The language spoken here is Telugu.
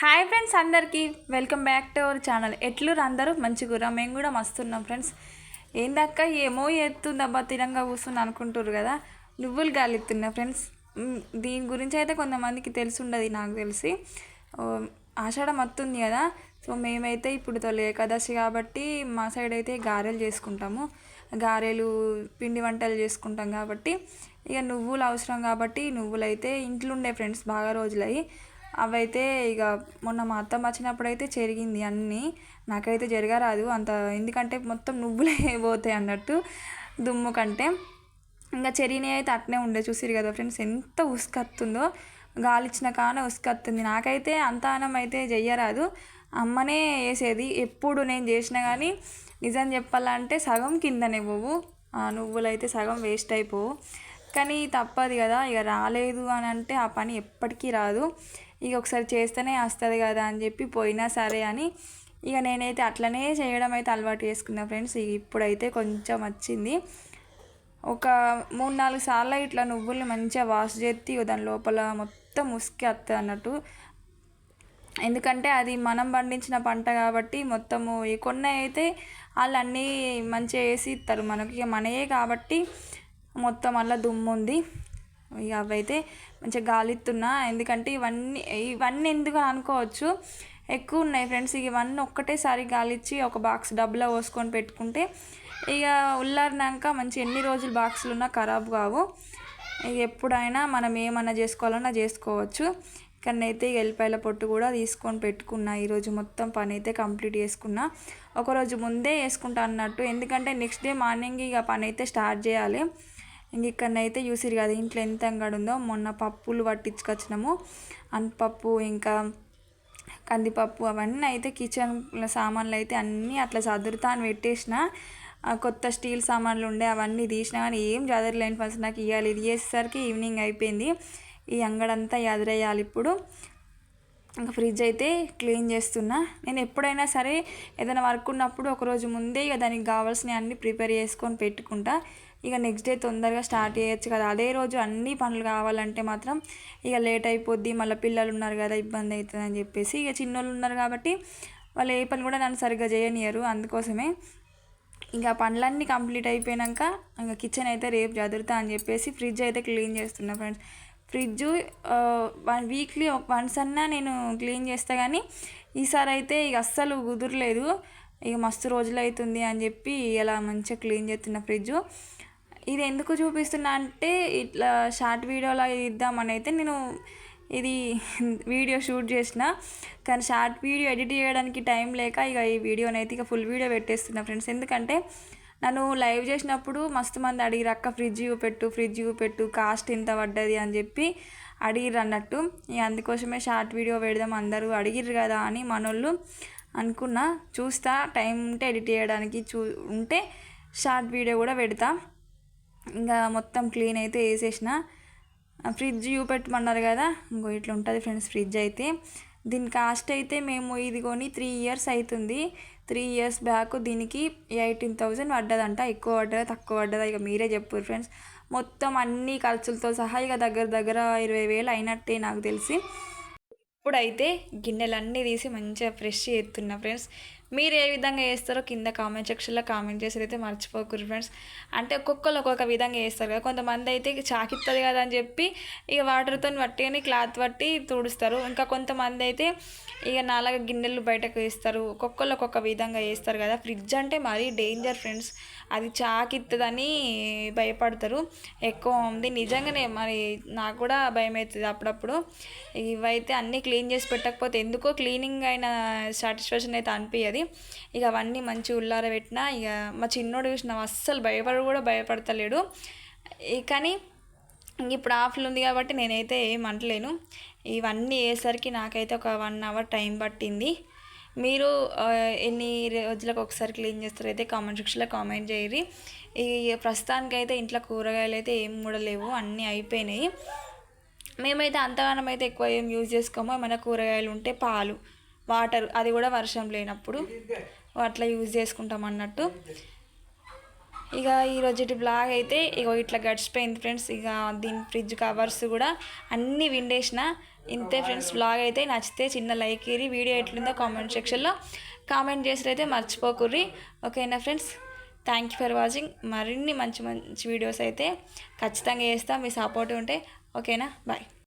హాయ్ ఫ్రెండ్స్ అందరికీ. Welcome back to our channel. ఎట్లు అందరూ? మంచిగురా? మేము కూడా మస్తున్నాం ఫ్రెండ్స్. ఏందక్క? ఏమో ఎత్తుందబ్బా తిరంగా కూర్చుని అనుకుంటారు కదా. నువ్వులు గాలిస్తున్నా ఫ్రెండ్స్. దీని గురించి అయితే కొంతమందికి తెలిసి ఉండదు నాకు తెలిసి. ఓ, ఆషాఢం వస్తుంది కదా. సో మేమైతే ఇప్పుడు తొలి ఏకాదశి కాబట్టి మా సైడ్ అయితే గారెలు చేసుకుంటాము. గారెలు పిండి వంటలు చేసుకుంటాం కాబట్టి. ఇక నువ్వులు అవసరం కాబట్టి నువ్వులు అయితే ఇంట్లో ఉండే ఫ్రెండ్స్ బాగా రోజులయ్యి. అవైతే ఇక మొన్న మా అత్తమ్మ వచ్చినప్పుడు అయితే చెరిగింది అన్నీ. నాకైతే జరగరాదు అంత ఎందుకంటే మొత్తం నువ్వులే పోతాయి అన్నట్టు దుమ్ము కంటే. ఇంకా చెరిగినవి అయితే అట్నే ఉండే చూసిరు కదా ఫ్రెండ్స్ ఎంత ఉసుకత్తుందో. గాలి ఇచ్చిన కాన ఉసుకత్తుంది. నాకైతే అంత అన్నం అయితే చెయ్యరాదు అమ్మనే వేసేది ఎప్పుడు నేను చేసినా కానీ నిజం చెప్పాలంటే సగం కిందనే పోవు. ఆ నువ్వులైతే సగం వేస్ట్ అయిపోవు. కానీ తప్పదు కదా ఇక రాలేదు అని అంటే ఆ పని ఎప్పటికీ రాదు. ఇక ఒకసారి చేస్తేనే వస్తుంది కదా అని చెప్పి పోయినా సరే అని ఇక నేనైతే అట్లనే చేయడం అయితే అలవాటు చేసుకున్నా ఫ్రెండ్స్. ఇక ఇప్పుడైతే కొంచెం వచ్చింది. ఒక మూడు నాలుగు సార్లు ఇట్లా నువ్వుల్ని మంచిగా వాష్ చేసి దాని లోపల మొత్తం ముసుకి వస్తుంది అన్నట్టు. ఎందుకంటే అది మనం పండించిన పంట కాబట్టి మొత్తము కొన్ని అయితే వాళ్ళు అన్నీ మంచిగా వేసి ఇస్తారు మనకి. ఇక మనయే కాబట్టి మొత్తం అలా దుమ్ము ఉంది. ఇక అవైతే మంచిగా గాలిస్తున్నా ఎందుకంటే ఇవన్నీ ఇవన్నీ ఎందుకు అనుకోవచ్చు. ఎక్కువ ఉన్నాయి ఫ్రెండ్స్. ఇవన్నీ ఒక్కటేసారి గాలిచ్చి ఒక బాక్స్ డబ్బులో పోసుకొని పెట్టుకుంటే ఇక ఉల్లారినాక మంచి ఎన్ని రోజులు బాక్సులు ఉన్నా ఖరాబ్ కావు. ఇక ఎప్పుడైనా మనం ఏమన్నా చేసుకోవాలన్నా చేసుకోవచ్చు. కానీ అయితే ఎల్లిపాయల పొట్టు కూడా తీసుకొని పెట్టుకున్నా. ఈరోజు మొత్తం పని అయితే కంప్లీట్ చేసుకున్నా. ఒకరోజు ముందే వేసుకుంటా అన్నట్టు. ఎందుకంటే నెక్స్ట్ డే మార్నింగ్ ఇక పని అయితే స్టార్ట్ చేయాలి. ఇంక ఇక్కడనైతే చూసిరు కదా ఇంట్లో ఎంత అంగడి ఉందో. మొన్న పప్పులు పట్టించుకొచ్చినాము. అనపప్పు ఇంకా కందిపప్పు అవన్నీ అయితే కిచెన్ సామాన్లు అయితే అన్నీ అట్లా చదురుతా అని పెట్టేసిన. కొత్త స్టీల్ సామాన్లు ఉండే అవన్నీ తీసినా కానీ ఏం చదరలేని ఫస్ట్ నాకు ఇవ్వాలి ఇది చేసేసరికి ఈవినింగ్ అయిపోయింది. ఈ అంగడంతా ఎదురేయాలి ఇప్పుడు. ఇంకా ఫ్రిడ్జ్ అయితే క్లీన్ చేస్తున్నా. నేను ఎప్పుడైనా సరే ఏదైనా వర్క్ ఉన్నప్పుడు ఒకరోజు ముందే ఇక దానికి కావాల్సినవి అన్నీ ప్రిపేర్ చేసుకొని పెట్టుకుంటా. ఇక నెక్స్ట్ డే తొందరగా స్టార్ట్ చేయొచ్చు కదా. అదే రోజు అన్ని పనులు కావాలంటే మాత్రం ఇక లేట్ అయిపోద్ది మళ్ళీ పిల్లలు ఉన్నారు కదా ఇబ్బంది అవుతుంది అని చెప్పేసి ఇక చిన్నోళ్ళు ఉన్నారు కాబట్టి వాళ్ళు ఏ పని కూడా నన్ను సరిగ్గా చేయనియరు అందుకోసమే ఇంకా పనులన్నీ కంప్లీట్ అయిపోయాక ఇంకా కిచెన్ అయితే రేపు చదురుతా అని చెప్పేసి ఫ్రిడ్జ్ అయితే క్లీన్ చేస్తున్నా friends fridge one weekly once అన్నా నేను క్లీన్ చేస్తా కానీ ఈసారి అయితే ఇక అస్సలు కుదరలేదు. ఇక మస్తు రోజులు అవుతుంది అని చెప్పి ఇలా మంచిగా క్లీన్ చేస్తున్న ఫ్రిడ్జ్ ఇది ఎందుకు చూపిస్తున్నా అంటే ఇట్లా షార్ట్ వీడియోలా ఇద్దామని అయితే నేను ఇది వీడియో షూట్ చేసిన. కానీ షార్ట్ వీడియో ఎడిట్ చేయడానికి టైం లేక ఇక ఈ వీడియోని అయితే ఇక ఫుల్ వీడియో పెట్టేస్తున్నా ఫ్రెండ్స్. ఎందుకంటే నన్ను లైవ్ చేసినప్పుడు మస్తు మంది అడిగిరు అక్క ఫ్రిడ్జ్ పెట్టు ఫ్రిడ్జ్ పెట్టు కాస్ట్ ఎంత పడ్డది? అని చెప్పి అడిగిర్రు అన్నట్టు. ఇక అందుకోసమే షార్ట్ వీడియో పెడదాం అందరూ అడిగిర్రు కదా అని మనోళ్ళు అనుకున్నా. చూస్తా టైం ఉంటే ఎడిట్ చేయడానికి చూ ఉంటే షార్ట్ వీడియో కూడా పెడతా. ఇంకా మొత్తం క్లీన్ అయితే వేసేసిన. ఫ్రిడ్జ్ చూపెట్టమన్నారు కదా. ఇంకో ఇట్లా ఉంటుంది ఫ్రెండ్స్ ఫ్రిడ్జ్ అయితే. దీని కాస్ట్ అయితే మేము ఇది కొని త్రీ ఇయర్స్ అవుతుంది త్రీ ఇయర్స్ బ్యాక్ దీనికి ఎయిటీన్ థౌజండ్ పడ్డదంట. ఎక్కువ పడ్డదా తక్కువ పడ్డదా? ఇక మీరే చెప్పారు ఫ్రెండ్స్. మొత్తం అన్ని ఖర్చులతో సహా ఇక దగ్గర దగ్గర ఇరవై వేలు అయినట్టే నాకు తెలిసి. ఇప్పుడైతే గిన్నెలన్నీ తీసి మంచిగా ఫ్రెష్ చేస్తున్నా ఫ్రెండ్స్. మీరు ఏ విధంగా చేస్తారో కింద కామెంట్ సెక్షన్లో కామెంట్ చేసి అయితే మర్చిపోకూరు ఫ్రెండ్స్ అంటే ఒక్కొక్కరు ఒక్కొక్క విధంగా చేస్తారు కదా. కొంతమంది అయితే చాకిస్తుంది కదా అని చెప్పి ఇక వాటర్తో పట్టిని క్లాత్ పట్టి తుడుస్తారు. ఇంకా కొంతమంది అయితే ఇక నాలుగు గిన్నెలు బయటకు వేస్తారు. ఒక్కొక్కరు ఒక్కొక్క విధంగా వేస్తారు కదా. ఫ్రిడ్జ్ అంటే మరీ డేంజర్ ఫ్రెండ్స్ అది చాకిత్తదని భయపడతారు. ఎక్కువ ఉంది. నిజంగానే మరి నాకు కూడా భయం అవుతుంది అప్పుడప్పుడు. ఇవైతే అన్నీ క్లీన్ చేసి పెట్టకపోతే ఎందుకో క్లీనింగ్ అయిన సాటిస్ఫాక్షన్ అయితే అనిపించదు ఇక అవన్నీ మంచి ఉల్లారబెట్టినా ఇక మా చిన్నోడు చూసిన అస్సలు భయపడు కూడా భయపడతలేడు. కానీ ఇప్పుడు ఆఫ్లు ఉంది కాబట్టి నేనైతే ఏం అంటలేను ఇవన్నీ వేసరికి నాకైతే ఒక వన్ అవర్ టైం పట్టింది. మీరు ఎన్ని రోజులకు ఒకసారి క్లీన్ చేస్తారైతే కామెంట్ సెక్షన్లో కామెంట్ చేయరి ఈ ప్రస్తుతానికైతే ఇంట్లో కూరగాయలు అయితే ఏం కూడా లేవు అన్నీ అయిపోయినాయి. మేమైతే అంతగానం అయితే ఎక్కువ ఏం యూజ్ చేసుకోమో. ఏమైనా కూరగాయలు ఉంటే పాలు. వాటర్ అది కూడా వర్షం లేనప్పుడు అట్లా యూజ్ చేసుకుంటాం అన్నట్టు. ఇక ఈరోజు బ్లాగ్ అయితే ఇక ఇట్లా గడిచిపోయింది ఫ్రెండ్స్. ఇక దీని ఫ్రిడ్జ్ కవర్స్ కూడా అన్నీ విండేసిన. ఇంతే ఫ్రెండ్స్ బ్లాగ్ అయితే నచ్చితే చిన్న లైక్ ఇరి వీడియో ఎట్లుందో కామెంట్ సెక్షన్లో కామెంట్ చేసినైతే మర్చిపోకుర్రి. ఓకేనా friends? Thank you for watching మరిన్ని మంచి మంచి వీడియోస్ అయితే ఖచ్చితంగా చేస్తాం. మీ సపోర్ట్ ఉంటే. ఓకేనా? బాయ్